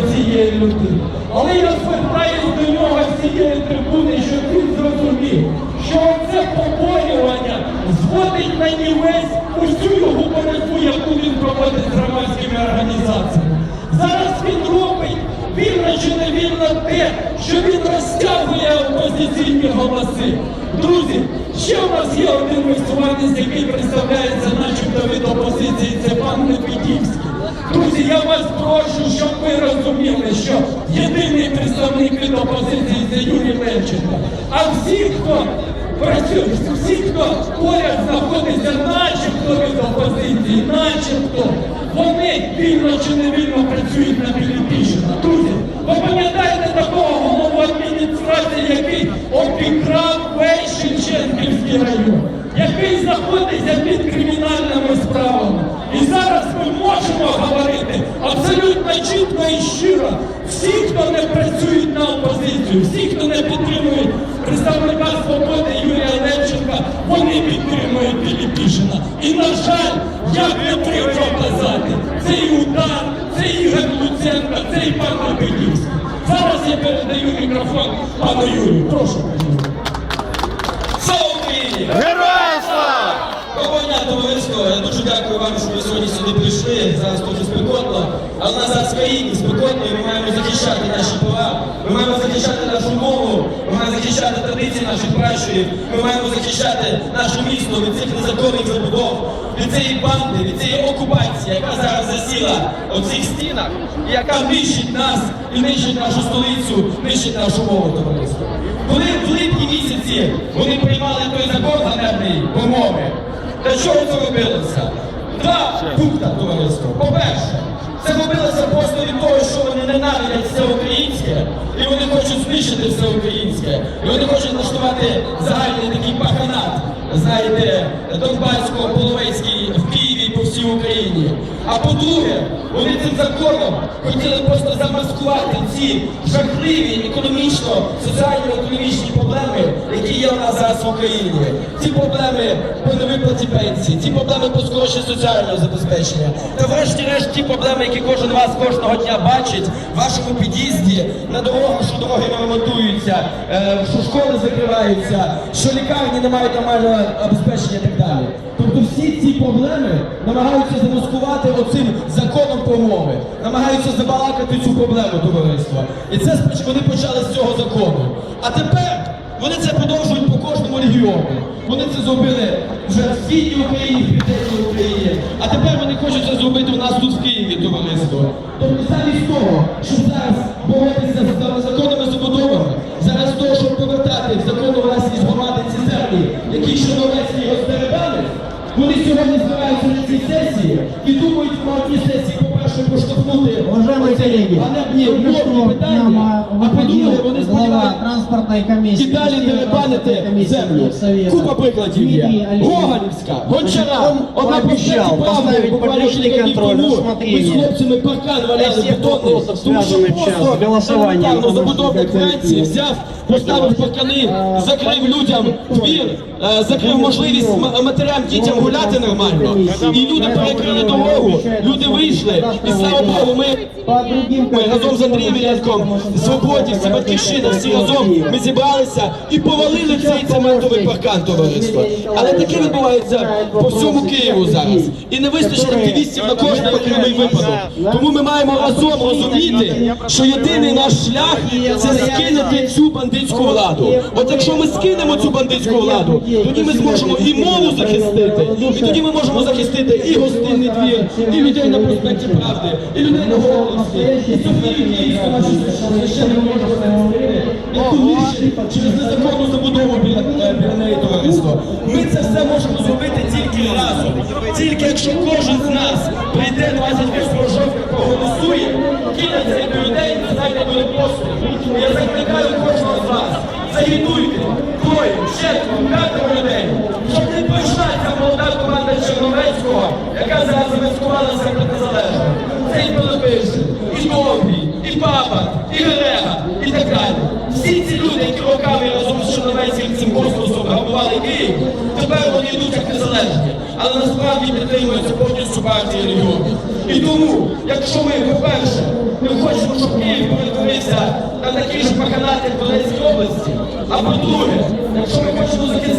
цієї людини. Але я звертаюсь до нього з цієї трибуни, щоб він зрозумів, що це побоювання зводить на нівець усю його боротьбу, яку він проводить з громадськими організаціями. Зараз він робить вільно чи не вільно те, що він розтягує опозиційні голоси. Друзі, ще у нас є один висуванець, який представляється начебто від опозиції, це пан Лебедівський. Друзі, я вас прошу, щоб ви розуміли, що єдиний представник від опозиції це Юрій Левченко. А всі, хто працює, всі, хто поряд знаходиться, начебто від опозиції, начебто, вони вільно чи не вільно працюють на Піліпішина. Друзі, ви пам'ятаєте такого голову адміністрації, який обікрав весь Шевченківський район, який знаходиться під кримінальними справами. І зараз ми можемо говорити абсолютно чітко і щиро. Всі, хто не працюють на опозицію, всі, хто не підтримують представника свободи Юрія Левченка, вони підтримують Піліпішина. І, на жаль, як не прикро казати, це і удар, це Ігор Луценко, це і пан Лебедівський. Зараз я передаю мікрофон пану Юрію. Прошу. пане Юрію. Слава Україні! Героям слава! Доброго товариство! Я дуже дякую вам, що ви сьогодні сюди прийшли. Зараз дуже спекотно. Але нас зараз в країні спекотно, і ми маємо захищати наші права. Ми маємо захищати нашу мову, ми маємо захищати традиції наших пращурів, ми маємо захищати наше місто від цих незаконних забудов, від цієї банди, від цієї окупації, яка зараз засіла у цих стінах, і яка нищить нас і нищить нашу столицю, нищить нашу мову, товариство. Коли в липні місяці вони приймали той закон ганебний про мови, для чого це робилося? Два пункти, товариство. По-перше, це робилося просто від того, що вони ненавидять все українське, і вони хочуть знищити все українське. І вони хочуть влаштувати загальний такий паханат, знаєте, Донбасько-Половецький в Києві по всій Україні. А по-друге, вони цим законом хотіли просто замаскувати ці жахливі економічно, соціально-економічні проблеми, які є у нас зараз в Україні. Ці проблеми по невиплаті пенсії, ці проблеми по скороченню соціального забезпечення. Та врешті-решт ті проблеми, які кожен вас кожного дня бачить в вашому під'їзді, на дорогах, що дороги не ремонтуються, е, що школи закриваються, що лікарні не мають нормального забезпечення і так далі. Тобто всі ці проблеми намагаються замаскувати оцим законом про намагаються забалакати цю проблему товариства. І це вони почали з цього закону. А тепер вони це продовжують по кожному регіону. Вони це зробили вже в східній Україні, в південній Україні. А тепер вони хочуть це зробити у нас тут в Києві, товариство. Тобто замість того, Thank транспортной комиссии. і далі деребанити землю. Купа прикладів є. Гоголівська, Гончара, одна пообещал правди, поставить буквально кілька днів контроль, тому Ми з хлопцями паркан валяли бетонний, тому що просто елементарно забудовник Франції взяв, поставив паркани, закрив людям двір, е, закрив можливість матерям, дітям гуляти нормально. І люди перекрили дорогу, люди вийшли, і слава Богу, ми ми разом з Андрієм Ілянком, Свободівці, Батьківщина, всі разом ми зібралися і повалили цей цементовий паркан товариства. Але таке відбувається по всьому Києву зараз. І не вистачить активістів на кожний окремий випадок. Тому ми маємо разом розуміти, що єдиний наш шлях це скинути цю бандитську владу. От якщо ми скинемо цю бандитську владу, тоді ми зможемо і мову захистити, і тоді ми можемо захистити і гостинний двір, і людей на проспекті Правди, і людей на Гоголівській, і Софію Київську, нашу священну можемо не говорити, яку через незаконну забудову біля, е, біля неї товариство. Ми це все можемо зробити тільки разом. Тільки якщо кожен з нас прийде 28 жовтня, проголосує, кинеться до людей, не знайде буде просто. Я закликаю кожного з вас. Загідуйте троє, четверо, п'ятеро людей, щоб не прийшла ця молода команда Черновецького, яка зараз замаскувалася під незалежно. Це і Пилипишин, і Довгий, і папа, і Герега, і так далі. Всі ці люди, які роками разом з Черновецьким цим космосом грабували Київ, тепер вони йдуть як незалежні, але насправді підтримуються повністю партії регіонів. І тому, якщо ми, по-перше, не хочемо, щоб Київ перетворився на такі ж паханат, в Донецькій області, а по-друге, якщо ми хочемо захистити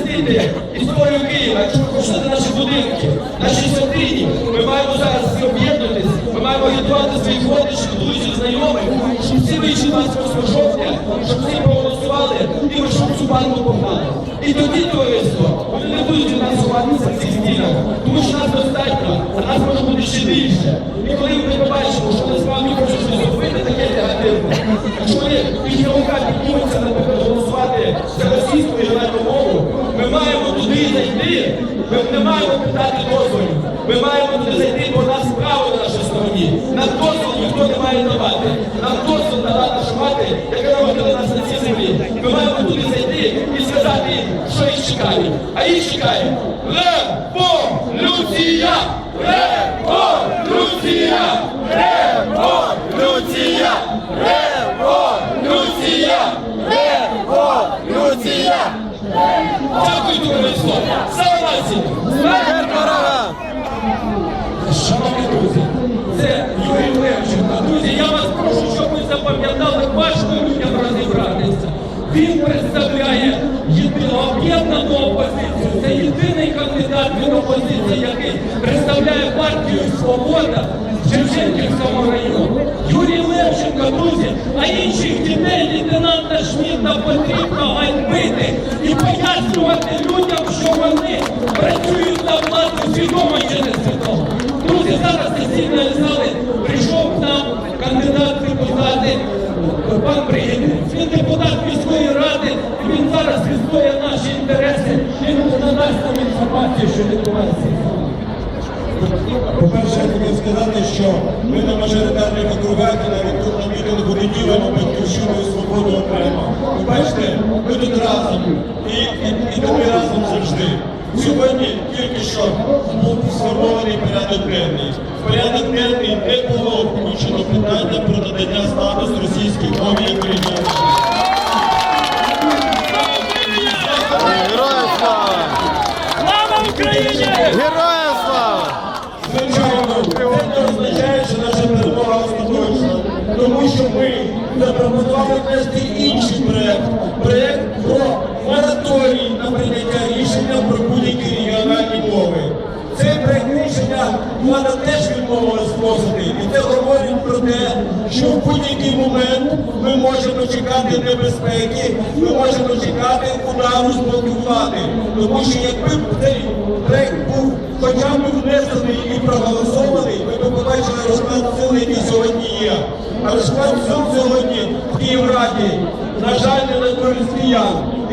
стінах, тому що нас достатньо, а нас може бути ще більше. І коли ми побачимо, що насправді хочуть щось зробити, таке негативне, якщо вони після рука піднімуться, наприклад, голосувати за російську регіональну мову, ми маємо туди зайти, ми не маємо питати дозволів. Ми маємо туди зайти, бо нас право на нашій стороні. Нам дозвіл ніхто не має давати. Нам дозвіл дала наша мати, яка народила нас на цій землі. Ми маємо туди зайти і сказати їм, що їх чекає. А їх чекає Конституція! Ура! Він представляє об'єднану опозицію. Це єдиний кандидат від опозиції, який представляє партію Свобода в Шевченківському районі. Юрій Левченко, друзі, а інших дітей лейтенанта Шміта потрібно ганьбити і пояснювати По-перше, я хотів сказати, що ми на мажоритарних округах і на мітингу не ділимо батьківщину і свободу окремо. Ви бачите, ми тут разом і, і, і ми разом завжди. Сьогодні тільки що був сформований порядок денний. Порядок денний не було включено питання про надання статусу російській мові як ми запропонували внести інший проєкт, проєкт про мораторій на прийняття рішення про будь-які регіональні мови. Цей проєкт рішення влада теж відмовилась вносити, і це говорить про те, що в будь-який момент ми можемо чекати небезпеки, ми можемо чекати удару з. Тому що якби цей проєкт був хоча б внесений і проголосований, ми б побачили розклад сил, який сьогодні є. А розклад сил сьогодні в Київраді, на жаль, не на користь. І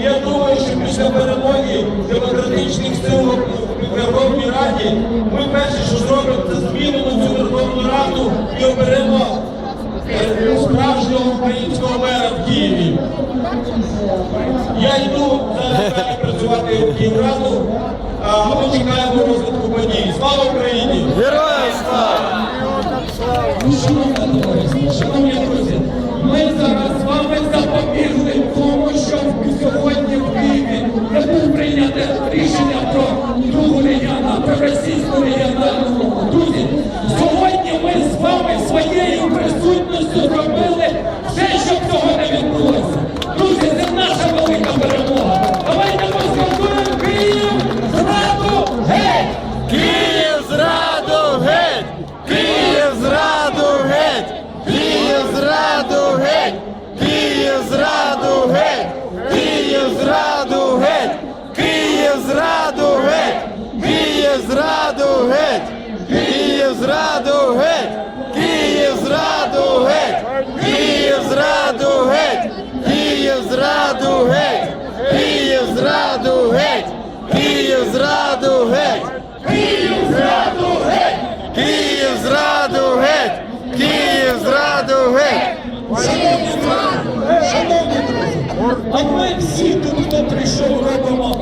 я думаю, що після перемоги демократичних сил в Верховній Раді ми перше, що зробимо, це змінимо цю Верховну Раду і оберемо е, справжнього українського мера в Києві. Я йду зараз далі працювати в Київраду, а ми чекаємо розвитку подій. А ми всі тут, хто прийшов, робимо